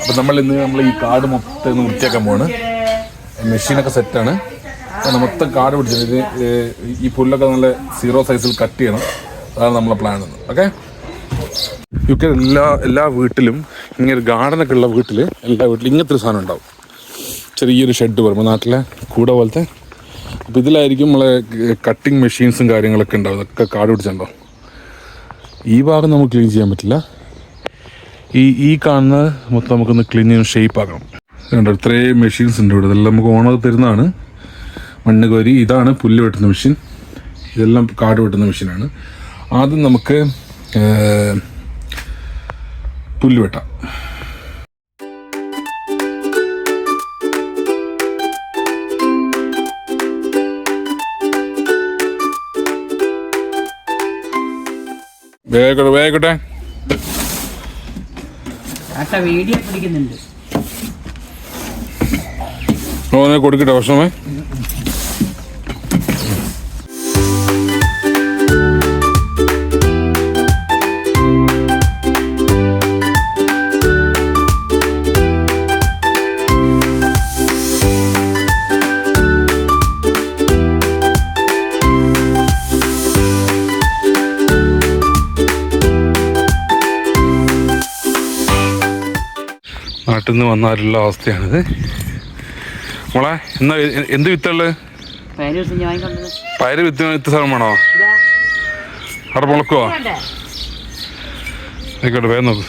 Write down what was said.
അപ്പം നമ്മൾ ഇന്ന് നമ്മൾ ഈ കാട് മൊത്തം ഒന്ന് വൃത്തിയാക്കാൻ പോവാണ്. മെഷീനൊക്കെ സെറ്റാണ്. മൊത്തം കാട് പിടിച്ചത് ഇത് ഈ പുല്ലൊക്കെ നല്ല സീറോ സൈസിൽ കട്ട് ചെയ്യണം. അതാണ് നമ്മളെ പ്ലാൻ ഓക്കെ? യു കെ എല്ലാ എല്ലാ വീട്ടിലും ഇങ്ങനെ ഗാർഡനൊക്കെ ഉള്ള വീട്ടിൽ എല്ലാ വീട്ടിലും ഇങ്ങനത്തെ ഒരു സാധനം ഉണ്ടാവും. ചെറിയൊരു ഷെഡ് പറയുമ്പോൾ നാട്ടിലെ കൂടെ പോലത്തെ. അപ്പോൾ ഇതിലായിരിക്കും നമ്മളെ കട്ടിങ് മെഷീൻസും കാര്യങ്ങളൊക്കെ ഉണ്ടാവും ഇതൊക്കെ കാട് പിടിച്ചിട്ടുണ്ടാവും ഈ ഭാഗം നമുക്ക് ക്ലീൻ ചെയ്യാൻ പറ്റില്ല. ഈ ഈ കാണുന്ന മൊത്തം നമുക്കൊന്ന് ക്ലീൻ ചെയ്ത് ഷേപ്പ് ആക്കണം. കണ്ടോ ഇത്രയും മെഷീൻസ് ഉണ്ട് ഇവിടെ. ഇതെല്ലാം നമുക്ക് ഓണർ തരുന്നതാണ്. മണ്ണ് കോരി ഇതാണ് പുല്ല് വെട്ടുന്ന മെഷീൻ ഇതെല്ലാം കാട് വെട്ടുന്ന മെഷീനാണ് ആദ്യം നമുക്ക് പുല്ല് വെട്ടാം. വേഗം വേഗട്ടെ അത്ത വീഡിയോ പിടിക്കുന്നുണ്ട്. കൊടുക്കട്ടെ ഭക്ഷണമേ? നാട്ടിൽ നിന്ന് വന്നാലുള്ള അവസ്ഥയാണിത്. മോളെ എന്നാ എന്ത് വിത്തുള്ളത്? പയർ വാങ്ങിക്കൊണ്ടത് വിത്ത് വിത്ത് സ്ഥലം വേണോ അവിടെ മുളക്കുവോ? ആയിക്കോട്ടെ വേഗം നോക്ക്.